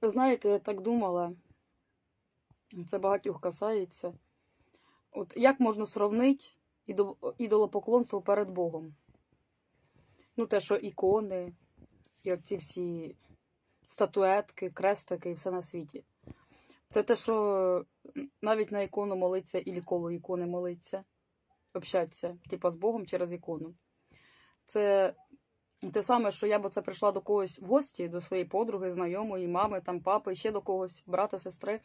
Ви знаєте, я так думала, це багатьох касається. От як можна сравнити ідолопоклонство перед Богом? Ну, те, що ікони, як ці всі статуетки, крестики і все на світі. Це те, що навіть на ікону молиться і коло ікони молиться, общатися, типа з Богом через ікону. Це те саме, що я б оце прийшла до когось в гості, до своєї подруги, знайомої, мами, там, папи, ще до когось, брата, сестри.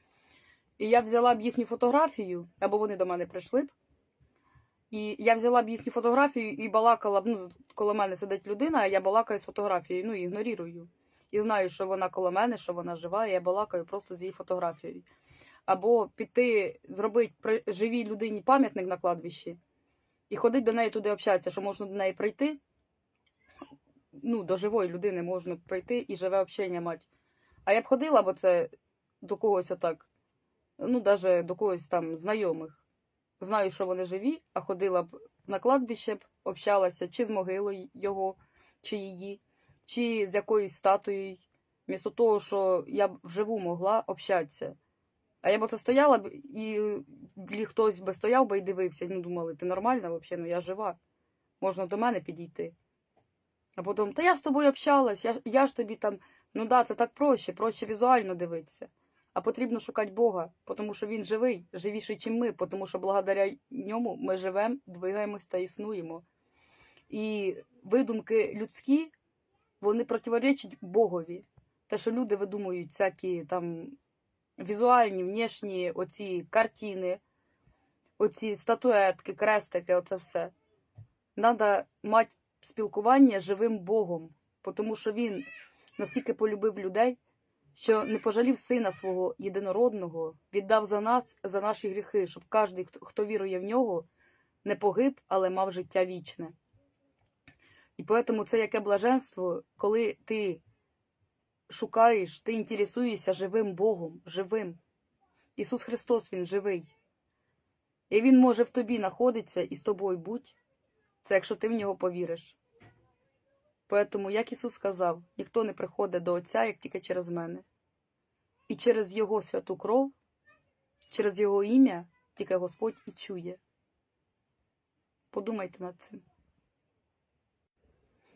І я взяла б їхню фотографію, або вони до мене прийшли б. І я взяла б їхню фотографію і балакала б, ну, коло мене сидить людина, а я балакаю з фотографією, ну, ігнорірую. І знаю, що вона коло мене, що вона жива, і я балакаю просто з її фотографією. Або піти, зробити живій людині пам'ятник на кладбищі і ходити до неї туди общатися, що можна до неї прийти. Ну, до живої людини можна прийти і живе общення мати. А я б ходила, бо це до когось отак, ну, навіть до когось там знайомих. Знаю, що вони живі, а ходила б на кладбище, б общалася чи з могилою його, чи її, чи з якоюсь статуєю, вмісто того, що я б вживу могла общатися. А я б оце стояла б і хтось би стояв би і дивився, ну думали, ти нормальна взагалі, ну я жива. Можна до мене підійти. А потім, та я ж з тобою общалась, я, ж- я ж тобі там, ну да, це так проще, проще візуально дивитися. А потрібно шукати Бога, тому що Він живий, живіший, ніж ми, тому що благодаря ньому ми живемо, двигаємось та існуємо. І видумки людські, вони противоречать Богові. Те, що люди видумують всякі там візуальні, внешні оці картини, оці статуетки, крестики, оце все. Надо мати спілкування з живим Богом, тому що він настільки полюбив людей, що не пожалів сина свого єдинородного, віддав за нас, за наші гріхи, щоб кожен, хто, вірує в нього, не погиб, але мав життя вічне. І тому це яке блаженство, коли ти шукаєш, ти інтересуєшся живим Богом, живим. Ісус Христос, Він живий. І Він може в тобі знаходитися і з тобою бути. Це якщо ти в нього повіриш. Поэтому, як Ісус сказав, ніхто не приходить до Отця, як тільки через мене. І через Його святу кров, через Його ім'я, тільки Господь і чує. Подумайте над цим.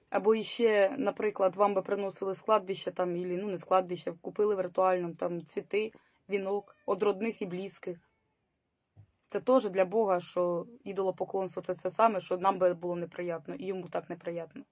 Або іще, наприклад, вам би приносили з там, ілі, ну не з кладбища, купили віртуальному там цвіти, вінок, од родних і близьких. Це теж для Бога, що ідолопоклонство це це саме, що нам би було неприємно, і йому так неприємно.